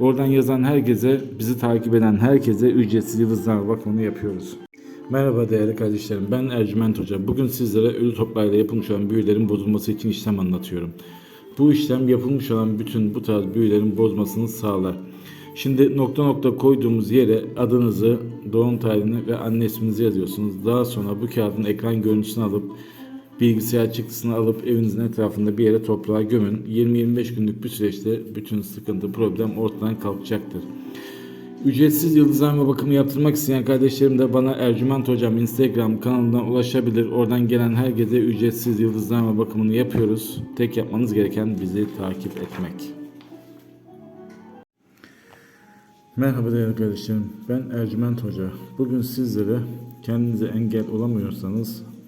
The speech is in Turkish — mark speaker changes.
Speaker 1: Oradan yazan herkese, bizi takip eden herkese ücretsiz yıldızname bakımını yapıyoruz. Merhaba değerli kardeşlerim, ben Ercüment Hoca. Bugün sizlere ölü toplarla yapılmış olan büyülerin bozulması için işlem anlatıyorum. Bu işlem yapılmış olan bütün bu tarz büyülerin bozmasını sağlar. Şimdi nokta nokta koyduğumuz yere adınızı, doğum tarihini ve anne isminizi yazıyorsunuz. Daha sonra bu kağıdın ekran görüntüsünü alıp bilgisayar çıktısını alıp evinizin etrafında bir yere toprağa gömün. 20-25 günlük bir süreçte bütün sıkıntı, problem ortadan kalkacaktır. Ücretsiz yıldızlama bakımı yaptırmak isteyen kardeşlerim de bana Ercüment Hocam Instagram kanalından ulaşabilir. Oradan gelen herkese ücretsiz yıldızlama bakımını yapıyoruz. Tek yapmanız gereken bizi takip etmek. Merhaba değerli kardeşlerim. Ben Ercüment Hoca. Bugün sizlere kendinize engel olamıyorsanız